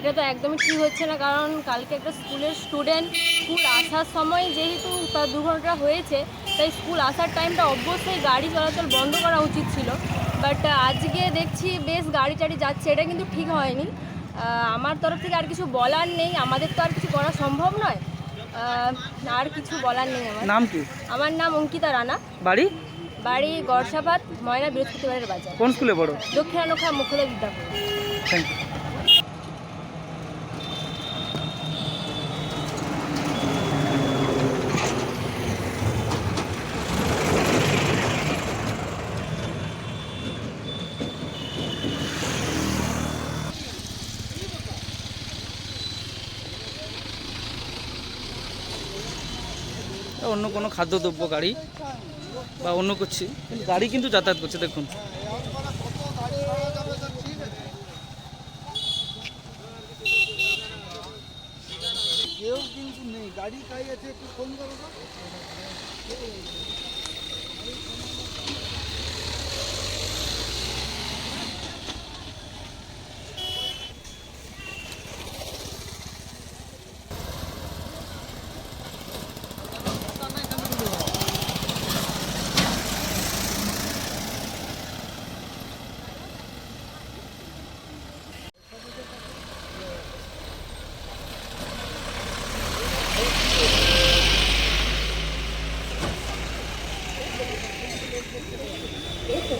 এটা তো একদমই ঠিক হচ্ছে না কারণ কালকে একটা স্কুলের স্টুডেন্ট স্কুল আসার সময় যেহেতু তার দুর্ঘটনা হয়েছে তাই স্কুল আসার টাইমটা অবশ্যই গাড়ি চলাচল বন্ধ করা উচিত ছিল। বাট আজকে দেখছি বেশ গাড়ি টাড়ি যাচ্ছে এটা কিন্তু ঠিক হয়নি। আমার তরফ থেকে আর কিছু বলার নেই আমাদের তো আর কিছু করা সম্ভব নয়। আর কিছু বলার নেই আমার। নাম কি? আমার নাম অঙ্কিতা রানা। বাড়ি? বাড়ি গড়সাপাত ময়না বৃহস্পতিবারের বাজার। কোন স্কুলে পড়ো? দক্ষিণানখা মুখ্যদ বিদ্যাপুর থ্যাংক ইউ অন্য কোনো খাদ্যদ্রব্য গাড়ি বা অন্য করছি কিন্তু গাড়ি কিন্তু যাতায়াত করছে, দেখুন। কেউ কিন্তু নেই। গাড়ি আছে, একটু ফোন করো তো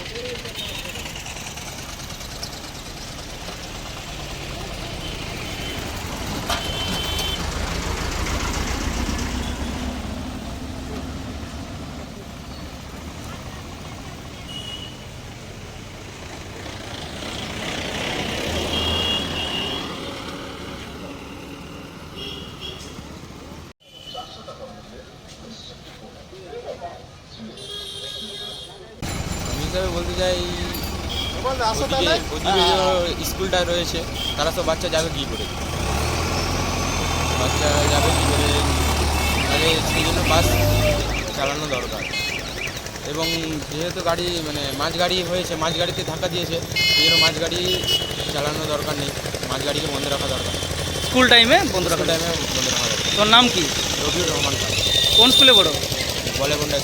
আমি হিসাবে বলতে চাই ওদিকে ওদিকে যে স্কুলটা রয়েছে তারা সব বাচ্চা যাবে কী করে? বাচ্চা যাবে কী করে? তাহলে সেই জন্য বাস চালানো দরকার। এবং যেহেতু গাড়ি মানে মাঝ গাড়ি হয়েছে মাঝ গাড়িতে ধাক্কা দিয়েছে সেই জন্য মাঝ গাড়ি চালানো দরকার নেই মাঝ গাড়িকে বন্ধ রাখা দরকার। স্কুল টাইমে বন্ধ রাখা টাইমে বন্ধ রাখা দরকার। তোর নাম কি? রবিউর রহমান। কোন স্কুলে পড়ো? বলে কোনটা